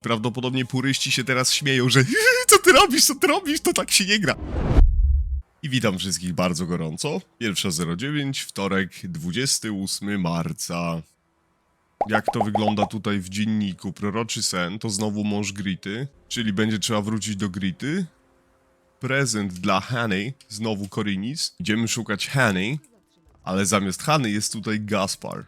Prawdopodobnie puryści się teraz śmieją, że co ty robisz, co ty robisz, to tak się nie gra. I witam wszystkich bardzo gorąco. Pierwsza 09, wtorek, 28 marca. Jak to wygląda tutaj w dzienniku? Proroczy sen to znowu mąż Grity, czyli będzie trzeba wrócić do Grity. Prezent dla Hany, znowu Korinis. Idziemy szukać Hany, ale zamiast Hany jest tutaj Gaspar,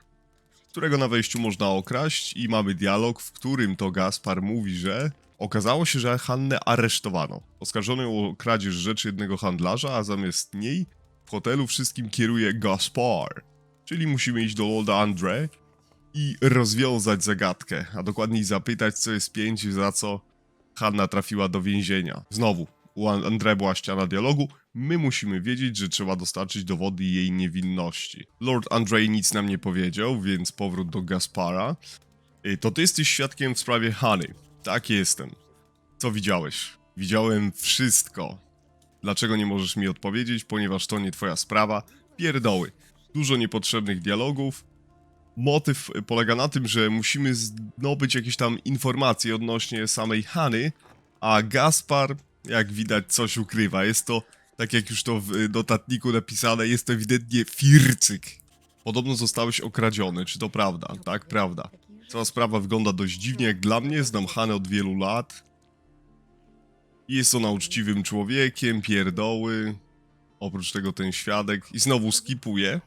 którego na wejściu można okraść i mamy dialog, w którym to Gaspar mówi, że okazało się, że Hannę aresztowano. Oskarżono ją o kradzież rzeczy jednego handlarza, a zamiast niej w hotelu wszystkim kieruje Gaspar. Czyli musimy iść do Lorda Andre i rozwiązać zagadkę, a dokładniej zapytać, co jest pięć, za co Hanna trafiła do więzienia. Znowu, u An- Andre była ściana dialogu, my musimy wiedzieć, że trzeba dostarczyć dowody jej niewinności. Lord Andre nic nam nie powiedział, więc powrót do Gaspara. Y, To ty jesteś świadkiem w sprawie Hany. Tak jestem. Co widziałeś? Widziałem wszystko. Dlaczego nie możesz mi odpowiedzieć? Ponieważ to nie twoja sprawa. Pierdoły. Dużo niepotrzebnych dialogów. Motyw polega na tym, że musimy zdobyć jakieś tam informacje odnośnie samej Hany, a Gaspar, jak widać, coś ukrywa. Jest to, tak jak już to w y, notatniku napisane, jest to ewidentnie fircyk. Podobno zostałeś okradziony, czy to prawda? Tak, prawda. Cała sprawa wygląda dość dziwnie, jak dla mnie, znam Hanę od wielu lat. Jest ona uczciwym człowiekiem, pierdoły. Oprócz tego ten świadek. I znowu skipuje.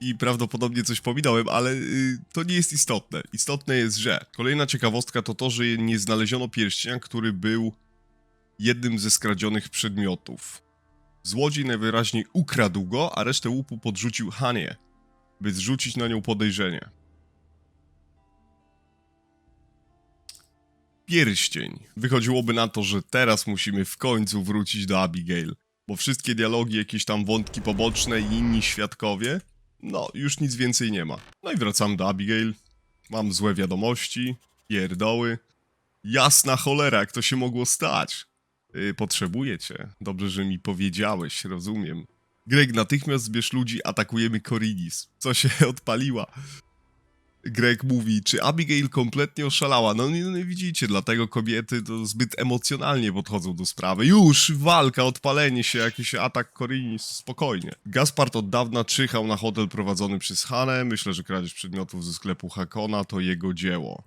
I prawdopodobnie coś pominąłem, ale y, to nie jest istotne. Istotne jest, że kolejna ciekawostka to to, że nie znaleziono pierścienia, który był jednym ze skradzionych przedmiotów. Złodziej najwyraźniej ukradł go, a resztę łupu podrzucił Hanie, by zrzucić na nią podejrzenie. Pierścień. Wychodziłoby na to, że teraz musimy w końcu wrócić do Abigail, bo wszystkie dialogi, jakieś tam wątki poboczne i inni świadkowie, no już nic więcej nie ma. No i wracam do Abigail. Mam złe wiadomości, pierdoły. Jasna cholera, jak to się mogło stać? Yy, potrzebuję cię. Dobrze, że mi powiedziałeś, rozumiem. Greg, natychmiast zbierz ludzi, atakujemy Korinis. Co się odpaliła? Greg mówi, czy Abigail kompletnie oszalała? No nie, nie widzicie, dlatego kobiety to zbyt emocjonalnie podchodzą do sprawy. Już, walka, odpalenie się, jakiś atak Korinis, spokojnie. Gaspard od dawna czyhał na hotel prowadzony przez Hanę. Myślę, że kradzież przedmiotów ze sklepu Hakona to jego dzieło.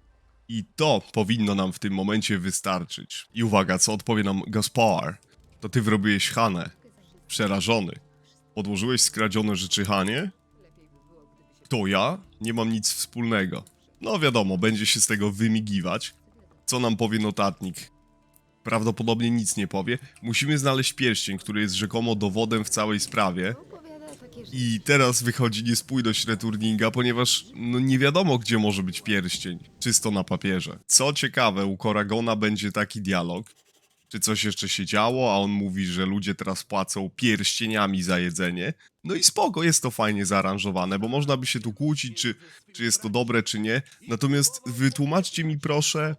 I to powinno nam w tym momencie wystarczyć. I uwaga, co odpowie nam Gaspar? To ty wyrobiłeś Hanę. Przerażony. Podłożyłeś skradzione rzeczy Hanie? Kto ja? Nie mam nic wspólnego. No wiadomo, będzie się z tego wymigiwać. Co nam powie notatnik? Prawdopodobnie nic nie powie. Musimy znaleźć pierścień, który jest rzekomo dowodem w całej sprawie. I teraz wychodzi niespójność returninga, ponieważ no nie wiadomo, gdzie może być pierścień. Czysto na papierze. Co ciekawe, u Koragona będzie taki dialog. Czy coś jeszcze się działo, a on mówi, że ludzie teraz płacą pierścieniami za jedzenie. No i spoko, jest to fajnie zaaranżowane, bo można by się tu kłócić, czy, czy jest to dobre, czy nie. Natomiast wytłumaczcie mi proszę,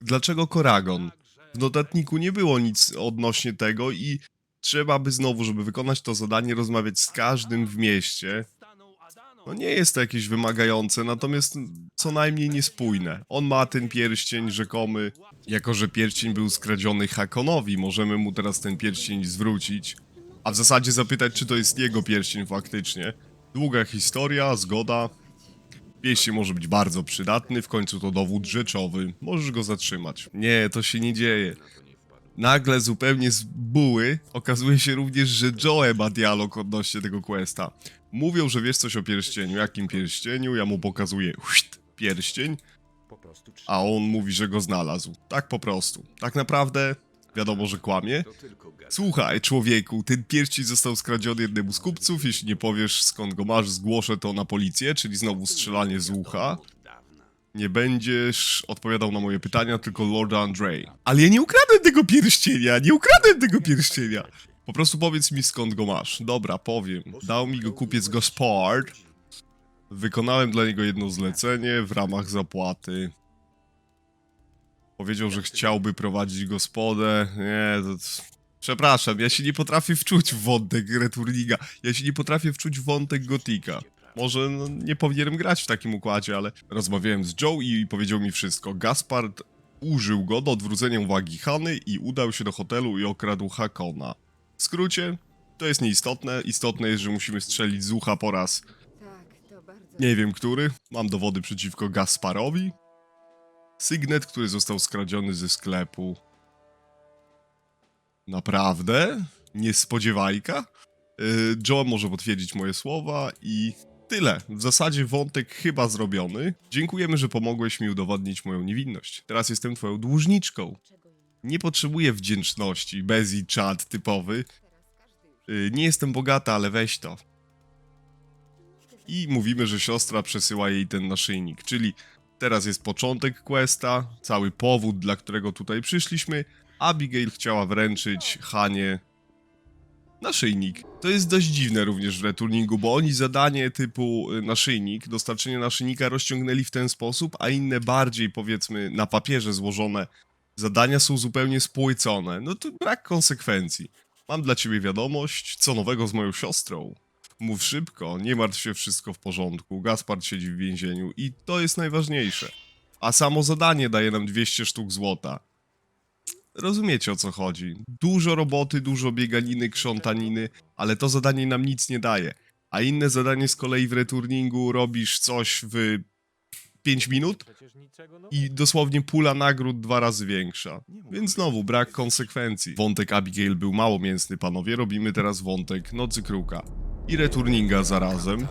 dlaczego Koragon? W notatniku nie było nic odnośnie tego i trzeba by znowu, żeby wykonać to zadanie, rozmawiać z każdym w mieście. No nie jest to jakieś wymagające, natomiast co najmniej niespójne. On ma ten pierścień rzekomy, jako że pierścień był skradziony Hakonowi, możemy mu teraz ten pierścień zwrócić, a w zasadzie zapytać, czy to jest jego pierścień faktycznie. Długa historia, zgoda. Pierścień może być bardzo przydatny, w końcu to dowód rzeczowy, możesz go zatrzymać. Nie, to się nie dzieje. Nagle zupełnie z buły okazuje się również, że Joe ma dialog odnośnie tego questa. Mówią, że wiesz coś o pierścieniu. Jakim pierścieniu? Ja mu pokazuję chust, pierścień, a on mówi, że go znalazł. Tak po prostu. Tak naprawdę wiadomo, że kłamie. Słuchaj, człowieku, ten pierścień został skradziony jednemu z kupców. Jeśli nie powiesz skąd go masz, zgłoszę to na policję, czyli znowu strzelanie z ucha. Nie będziesz odpowiadał na moje pytania, tylko Lorda Andre. Ale ja nie ukradłem tego pierścienia, nie ukradłem tego pierścienia. Po prostu powiedz mi skąd go masz. Dobra, powiem. Dał mi go kupiec Gaspard. Wykonałem dla niego jedno zlecenie w ramach zapłaty. Powiedział, że chciałby prowadzić gospodę. Nie, to... Przepraszam, ja się nie potrafię wczuć w wątek Returninga. Ja się nie potrafię wczuć w wątek Gotika. Może no, nie powinienem grać w takim układzie, ale rozmawiałem z Joe i powiedział mi wszystko. Gaspard użył go do odwrócenia uwagi Hany i udał się do hotelu i okradł Hakona. W skrócie, to jest nieistotne. Istotne jest, że musimy strzelić z ucha po raz Tak, to bardzo. nie wiem który. Mam dowody przeciwko Gasparowi. Sygnet, który został skradziony ze sklepu. Naprawdę? Niespodziewajka? Yy, Joe może potwierdzić moje słowa i tyle. W zasadzie wątek chyba zrobiony. Dziękujemy, że pomogłeś mi udowodnić moją niewinność. Teraz jestem twoją dłużniczką. Nie potrzebuję wdzięczności, bez i czat typowy. Yy, nie jestem bogata, ale weź to. I mówimy, że siostra przesyła jej ten naszyjnik, czyli teraz jest początek questa, cały powód, dla którego tutaj przyszliśmy. Abigail chciała wręczyć Hanie naszyjnik. To jest dość dziwne również w returningu, bo oni zadanie typu y, naszyjnik, dostarczenie naszyjnika rozciągnęli w ten sposób, a inne bardziej powiedzmy na papierze złożone zadania są zupełnie spłycone. No to brak konsekwencji. Mam dla ciebie wiadomość, co nowego z moją siostrą. Mów szybko, nie martw się, wszystko w porządku. Gaspard siedzi w więzieniu i to jest najważniejsze. A samo zadanie daje nam 200 sztuk złota. Rozumiecie o co chodzi. Dużo roboty, dużo bieganiny, krzątaniny, ale to zadanie nam nic nie daje. A inne zadanie z kolei w returningu robisz coś w 5 minut i dosłownie pula nagród dwa razy większa. Więc znowu brak konsekwencji. Wątek Abigail był mało mięsny, panowie. Robimy teraz wątek Nocy Kruka. I returninga zarazem.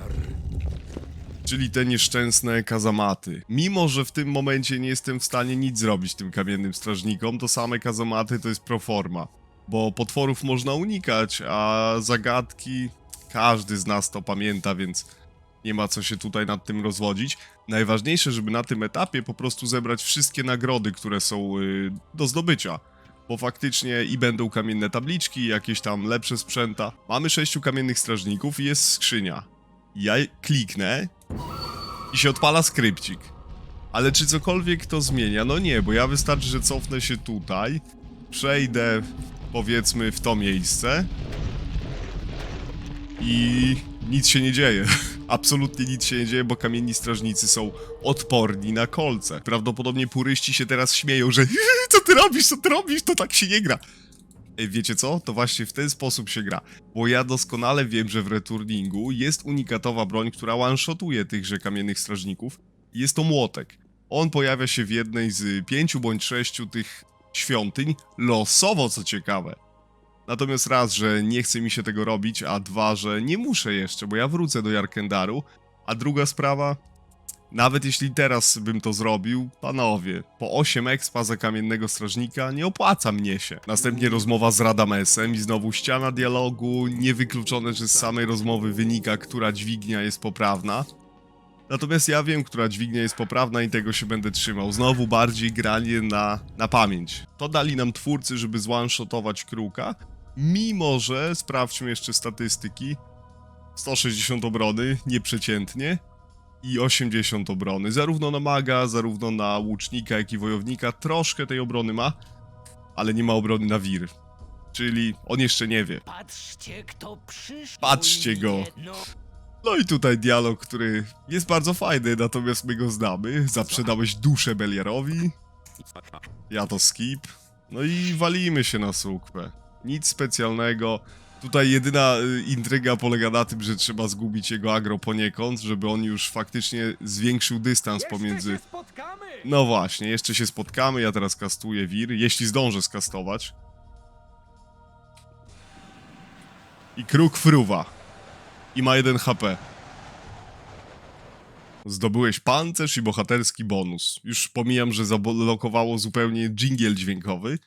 Czyli te nieszczęsne kazamaty. Mimo, że w tym momencie nie jestem w stanie nic zrobić tym kamiennym strażnikom, to same kazamaty to jest proforma. Bo potworów można unikać, a zagadki każdy z nas to pamięta, więc nie ma co się tutaj nad tym rozwodzić. Najważniejsze, żeby na tym etapie po prostu zebrać wszystkie nagrody, które są y, do zdobycia. Bo faktycznie i będą kamienne tabliczki, jakieś tam lepsze sprzęta. Mamy sześciu kamiennych strażników i jest skrzynia. Ja kliknę i się odpala skrypcik. Ale czy cokolwiek to zmienia? No nie, bo ja wystarczy, że cofnę się tutaj, przejdę powiedzmy w to miejsce i nic się nie dzieje. Absolutnie nic się nie dzieje, bo kamienni strażnicy są odporni na kolce. Prawdopodobnie puryści się teraz śmieją, że co ty robisz, co ty robisz, to tak się nie gra. Wiecie co? To właśnie w ten sposób się gra. Bo ja doskonale wiem, że w returningu jest unikatowa broń, która one-shotuje tychże kamiennych strażników. Jest to młotek. On pojawia się w jednej z pięciu bądź sześciu tych świątyń, losowo co ciekawe. Natomiast raz, że nie chce mi się tego robić, a dwa, że nie muszę jeszcze, bo ja wrócę do Jarkendaru. A druga sprawa, nawet jeśli teraz bym to zrobił, panowie, po 8 expa za kamiennego strażnika nie opłaca mnie się. Następnie rozmowa z Radamesem i znowu ściana dialogu, niewykluczone, że z samej rozmowy wynika, która dźwignia jest poprawna. Natomiast ja wiem, która dźwignia jest poprawna i tego się będę trzymał. Znowu bardziej granie na, na pamięć. To dali nam twórcy, żeby zwanshotować kruka, mimo że, sprawdźmy jeszcze statystyki, 160 obrony, nieprzeciętnie, i 80 obrony. Zarówno na maga, zarówno na łucznika, jak i wojownika. Troszkę tej obrony ma, ale nie ma obrony na wir. Czyli on jeszcze nie wie. Patrzcie, kto przyszedł. Patrzcie go. No, No i tutaj dialog, który jest bardzo fajny, natomiast my go znamy. Zaprzedałeś duszę Beliarowi. Ja to skip. No i walimy się na sukwę. Nic specjalnego. Tutaj jedyna y, intryga polega na tym, że trzeba zgubić jego agro poniekąd, żeby on już faktycznie zwiększył dystans pomiędzy... No właśnie, jeszcze się spotkamy, ja teraz kastuję wir, jeśli zdążę skastować. I kruk fruwa. I ma 1 HP. Zdobyłeś pancerz i bohaterski bonus. Już pomijam, że zablokowało zupełnie dżingiel dźwiękowy.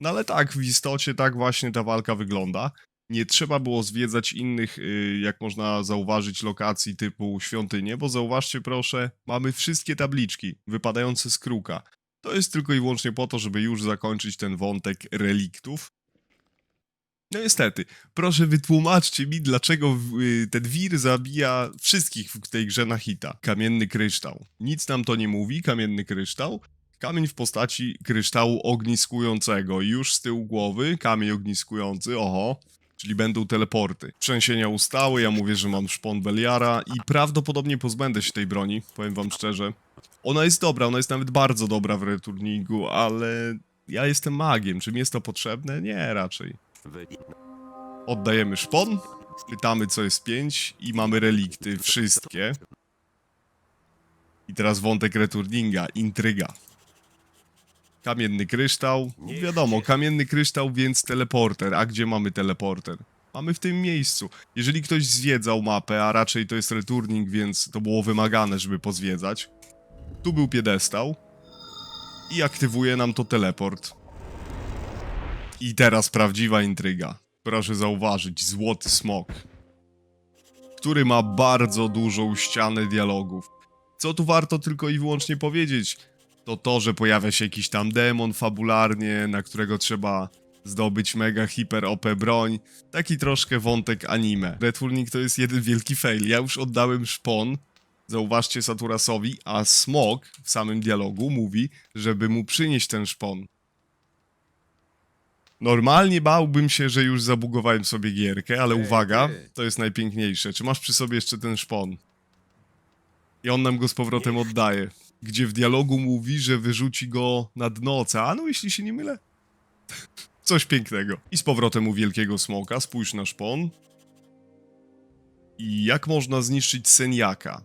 No ale tak, w istocie tak właśnie ta walka wygląda. Nie trzeba było zwiedzać innych, y, jak można zauważyć, lokacji typu świątynie, bo zauważcie proszę, mamy wszystkie tabliczki wypadające z kruka. To jest tylko i wyłącznie po to, żeby już zakończyć ten wątek reliktów. No niestety, proszę wytłumaczcie mi, dlaczego y, ten wir zabija wszystkich w tej grze na hita. Kamienny kryształ. Nic nam to nie mówi, kamienny kryształ. Kamień w postaci kryształu ogniskującego. Już z tyłu głowy, kamień ogniskujący, oho. Czyli będą teleporty. Trzęsienia ustały, ja mówię, że mam szpon Beliara i prawdopodobnie pozbędę się tej broni, powiem wam szczerze. Ona jest dobra, ona jest nawet bardzo dobra w returningu, ale ja jestem magiem, czy mi jest to potrzebne? Nie, raczej. Oddajemy szpon, pytamy co jest 5 i mamy relikty, wszystkie. I teraz wątek returninga, intryga. Kamienny kryształ. Wiadomo, kamienny kryształ, więc teleporter. A gdzie mamy teleporter? Mamy w tym miejscu. Jeżeli ktoś zwiedzał mapę, a raczej to jest returning, więc to było wymagane, żeby pozwiedzać. Tu był piedestał. I aktywuje nam to teleport. I teraz prawdziwa intryga. Proszę zauważyć, złoty smok. Który ma bardzo dużą ścianę dialogów. Co tu warto tylko i wyłącznie powiedzieć? To to, że pojawia się jakiś tam demon fabularnie, na którego trzeba zdobyć mega hiper OP broń. Taki troszkę wątek anime. Returnink to jest jeden wielki fail. Ja już oddałem szpon, zauważcie Saturasowi, a Smok w samym dialogu mówi, żeby mu przynieść ten szpon. Normalnie bałbym się, że już zabugowałem sobie gierkę, ale uwaga, to jest najpiękniejsze. Czy masz przy sobie jeszcze ten szpon? I on nam go z powrotem oddaje. Gdzie w dialogu mówi, że wyrzuci go na dno oceanu, jeśli się nie mylę. Coś pięknego. I z powrotem u wielkiego smoka, spójrz na szpon. I jak można zniszczyć Seniaka?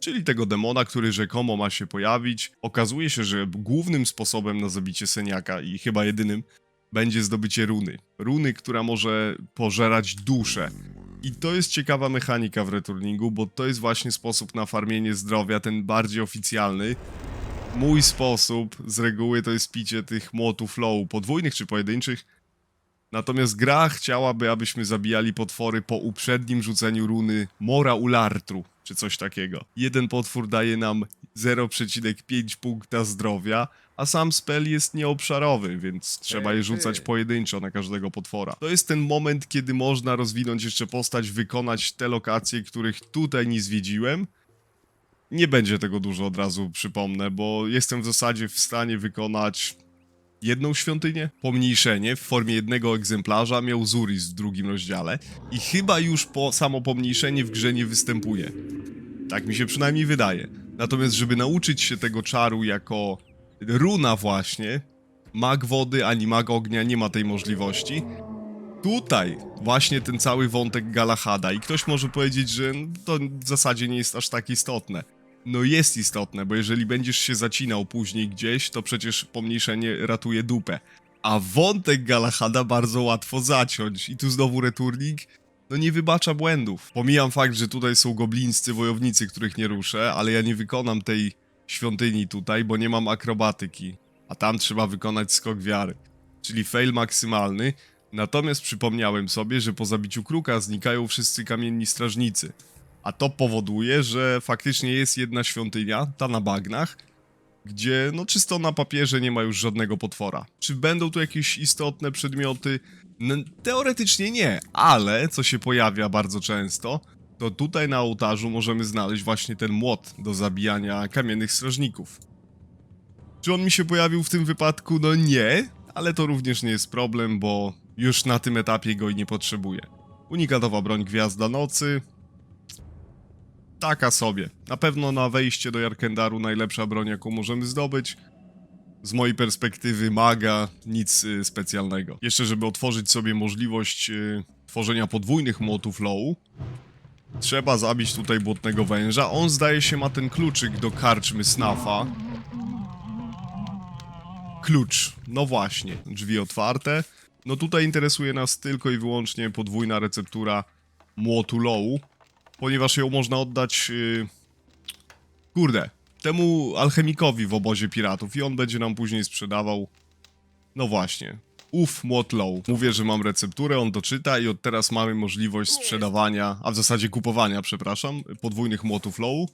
Czyli tego demona, który rzekomo ma się pojawić. Okazuje się, że głównym sposobem na zabicie Seniaka i chyba jedynym będzie zdobycie runy. Runy, która może pożerać duszę. I to jest ciekawa mechanika w returningu, bo to jest właśnie sposób na farmienie zdrowia, ten bardziej oficjalny. Mój sposób z reguły to jest picie tych młotów low, podwójnych czy pojedynczych. Natomiast gra chciałaby, abyśmy zabijali potwory po uprzednim rzuceniu runy Mora Ulartru, czy coś takiego. Jeden potwór daje nam 0,5 punkta zdrowia, a sam spell jest nieobszarowy, więc trzeba je rzucać pojedynczo na każdego potwora. To jest ten moment, kiedy można rozwinąć jeszcze postać, wykonać te lokacje, których tutaj nie zwiedziłem. Nie będzie tego dużo od razu, przypomnę, bo jestem w zasadzie w stanie wykonać jedną świątynię. Pomniejszenie w formie jednego egzemplarza miał Zuris w drugim rozdziale i chyba już po samo pomniejszenie w grze nie występuje. Tak mi się przynajmniej wydaje. Natomiast żeby nauczyć się tego czaru jako runa właśnie, mag wody ani mag ognia nie ma tej możliwości. Tutaj właśnie ten cały wątek Galahada i ktoś może powiedzieć, że to w zasadzie nie jest aż tak istotne. No jest istotne, bo jeżeli będziesz się zacinał później gdzieś, to przecież pomniejszenie ratuje dupę. A wątek Galahada bardzo łatwo zaciąć i tu znowu returning no nie wybacza błędów. Pomijam fakt, że tutaj są goblińscy wojownicy, których nie ruszę, ale ja nie wykonam tej świątyni tutaj, bo nie mam akrobatyki. A tam trzeba wykonać skok wiary. Czyli fail maksymalny. Natomiast przypomniałem sobie, że po zabiciu kruka znikają wszyscy kamienni strażnicy. A to powoduje, że faktycznie jest jedna świątynia, ta na bagnach, gdzie no czysto na papierze nie ma już żadnego potwora. Czy będą tu jakieś istotne przedmioty? No, teoretycznie nie, ale co się pojawia bardzo często, to tutaj na ołtarzu możemy znaleźć właśnie ten młot do zabijania kamiennych strażników. Czy on mi się pojawił w tym wypadku? No nie, ale to również nie jest problem, bo już na tym etapie go i nie potrzebuję. Unikatowa broń Gwiazda Nocy. Taka sobie. Na pewno na wejście do Jarkendaru najlepsza broń, jaką możemy zdobyć. Z mojej perspektywy maga, nic y, specjalnego. Jeszcze, żeby otworzyć sobie możliwość y, tworzenia podwójnych młotów low, trzeba zabić tutaj błotnego węża. On zdaje się ma ten kluczyk do karczmy snafa. Klucz. No właśnie, drzwi otwarte. No tutaj interesuje nas tylko i wyłącznie podwójna receptura młotu low, ponieważ ją można oddać... Yy... Kurde, temu alchemikowi w obozie piratów i on będzie nam później sprzedawał. No właśnie. Uf, młot low. Mówię, że mam recepturę, on to czyta i od teraz mamy możliwość sprzedawania, a w zasadzie kupowania, przepraszam, podwójnych młotów low.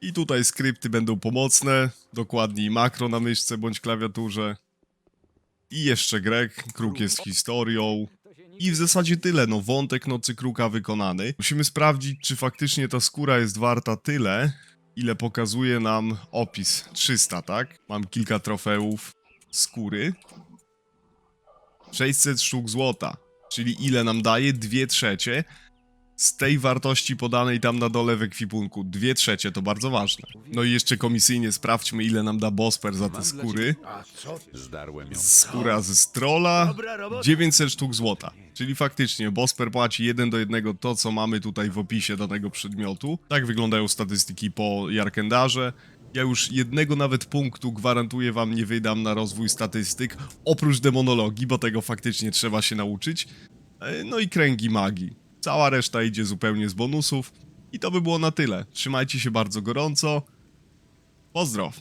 I tutaj skrypty będą pomocne, dokładniej makro na myszce bądź klawiaturze. I jeszcze Grek, kruk jest historią. I w zasadzie tyle, no wątek Nocy Kruka wykonany. Musimy sprawdzić, czy faktycznie ta skóra jest warta tyle, ile pokazuje nam opis. 300, tak? Mam kilka trofeów skóry. 600 sztuk złota. czyli ile nam daje? Dwie trzecie z tej wartości podanej tam na dole w ekwipunku. Dwie trzecie, to bardzo ważne. No i jeszcze komisyjnie sprawdźmy, ile nam da Bosper za te skóry. Zdarłem ją. Skóra ze strola, 900 sztuk złota. Czyli faktycznie Bosper płaci 1 do 1 to, co mamy tutaj w opisie danego przedmiotu. Tak wyglądają statystyki po Jarkendarze. Ja już jednego nawet punktu gwarantuję wam nie wydam na rozwój statystyk, oprócz demonologii, bo tego faktycznie trzeba się nauczyć. E, No i kręgi magii. Cała reszta idzie zupełnie z bonusów. I to by było na tyle. Trzymajcie się bardzo gorąco. Pozdro!